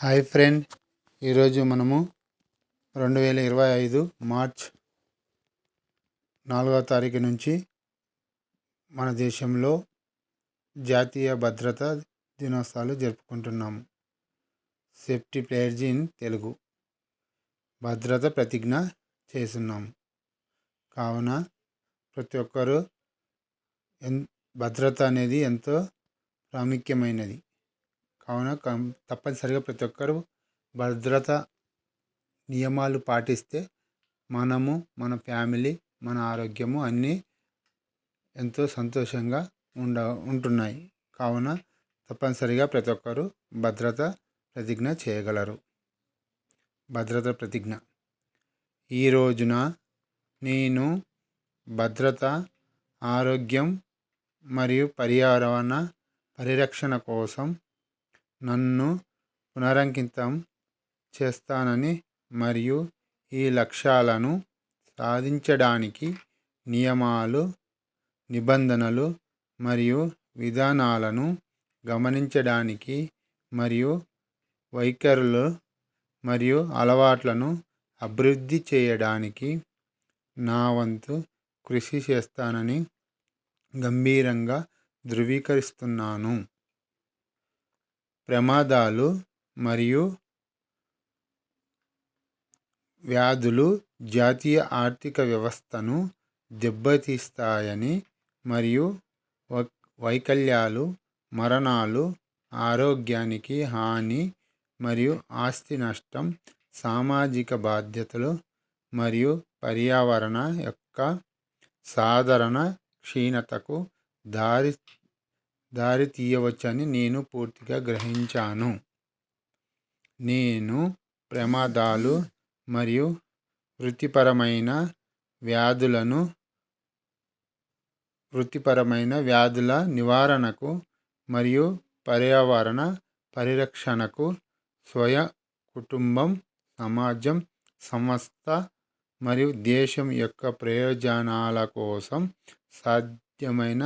Hi friend. ఈరోజు మనము రెండు వేల ఇరవై ఐదు మార్చ్ నాలుగవ తారీఖు నుంచి మన దేశంలో జాతీయ భద్రతా దినోత్సవాలు జరుపుకుంటున్నాము సేఫ్టీ ప్లేయర్జీ ఇన్ తెలుగు. భద్రత ప్రతిజ్ఞ చేస్తున్నాము కావున ప్రతి ఒక్కరూ భద్రత అనేది ఎంతో ప్రాముఖ్యమైనది. కావున కం తప్పనిసరిగా ప్రతి ఒక్కరూ భద్రత నియమాలు పాటిస్తే మనము మన ఫ్యామిలీ మన ఆరోగ్యము అన్నీ ఎంతో సంతోషంగా ఉండ ఉంటున్నాయి. కావున తప్పనిసరిగా ప్రతి ఒక్కరూ భద్రత ప్రతిజ్ఞ చేయగలరు. భద్రత ప్రతిజ్ఞ. ఈ రోజున నేను భద్రత ఆరోగ్యం మరియు పర్యావరణ పరిరక్షణ కోసం నన్ను పునరంకితం చేస్తానని మరియు ఈ లక్ష్యాలను సాధించడానికి నియమాలు నిబంధనలు మరియు విధానాలను గమనించడానికి మరియు వైఖరులు మరియు అలవాట్లను అభివృద్ధి చేయడానికి నా వంతు కృషి చేస్తానని గంభీరంగా ధృవీకరిస్తున్నాను. ప్రమాదాలు మరియు వ్యాధులు జాతీయ ఆర్థిక వ్యవస్థను దెబ్బతీస్తాయని మరియు వైకల్యాలు మరణాలు ఆరోగ్యానికి హాని మరియు ఆస్తి నష్టం సామాజిక బాధ్యతలు మరియు పర్యావరణ యొక్క సాధారణ క్షీణతకు దారి దారి తీయవచ్చని నేను పూర్తిగా గ్రహించాను. నేను ప్రమాదాలు మరియు వృత్తిపరమైన వ్యాధులను వృత్తిపరమైన వ్యాధుల నివారణకు మరియు పర్యావరణ పరిరక్షణకు స్వయ కుటుంబం సమాజం సంస్థ మరియు దేశం యొక్క ప్రయోజనాల కోసం సాధ్యమైన